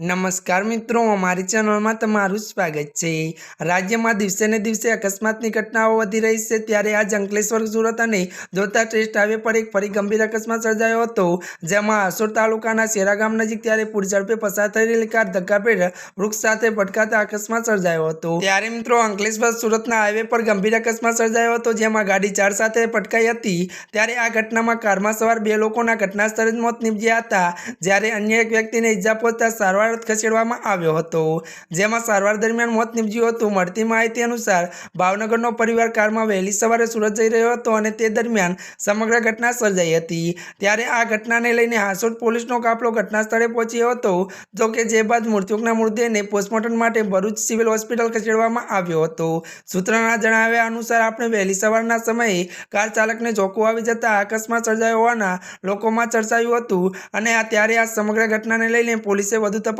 નમસ્કાર મિત્રો, અમારી ચેનલમાં તમારું સ્વાગત છે. રાજ્યમાં દિવસે ને દિવસે અકસ્માતની ઘટનાઓ વધી રહી છે. ત્યારે આજ અંકલેશ્વર, સુરત અને જોતા ટેસ્ટ હાઈવે પર એક ફરી ગંભીર અકસ્માત સર્જાયો હતો. જેમાં આસોર તાલુકાના શેરા ગામ નજીક ત્યારે પૂર ઝડપે પસાર થઈ રહેલી કાર ધક્કાભેર વૃક્ષ સાથે ભટકાતા અકસ્માત સર્જાયો હતો. ત્યારે મિત્રો, અંકલેશ્વર, સુરતના હાઈવે પર ગંભીર અકસ્માત સર્જાયો હતો, જેમાં ગાડી ચાર સાથે પટકાઈ હતી. ત્યારે આ ઘટનામાં કારમાં સવાર બે લોકોના ઘટના સ્થળે જ મોત નીપજ્યા હતા. જ્યારે અન્ય એક વ્યક્તિને ઈજા પહોંચતા સારવાર અર્થે ખસેડવામાં આવ્યો હતો. જેમાં સારવાર દરમિયાન મોત નીપજ્યું હતું. મળતી માહિતી અનુસાર, ભાવનગરનો પરિવાર કારમાં વહેલી સવારે સુરત જઈ રહ્યો હતો અને તે દરમિયાન સમગ્ર ઘટના સર્જાઈ હતી. ત્યારે આ ઘટનાને લઈને હાસોદ પોલીસનો કાફલો ઘટના સ્થળે પહોંચ્યો હતો, જો કે જે બાદ મૃત્યુકના મૃતદેહને પોસ્ટમોર્ટમ માટે ભરૂચ સિવિલ હોસ્પિટલ ખસેડવામાં આવ્યો હતો. સૂત્રોના જણાવ્યા અનુસાર, આપણે વહેલી સવારના સમયે કાર ચાલકને જોખું આવી જતા અકસ્માત સર્જાયો હોવાના લોકોમાં ચર્ચાયું હતું અને ત્યારે આ સમગ્ર ઘટનાને લઈને પોલીસે વધુ તપાસ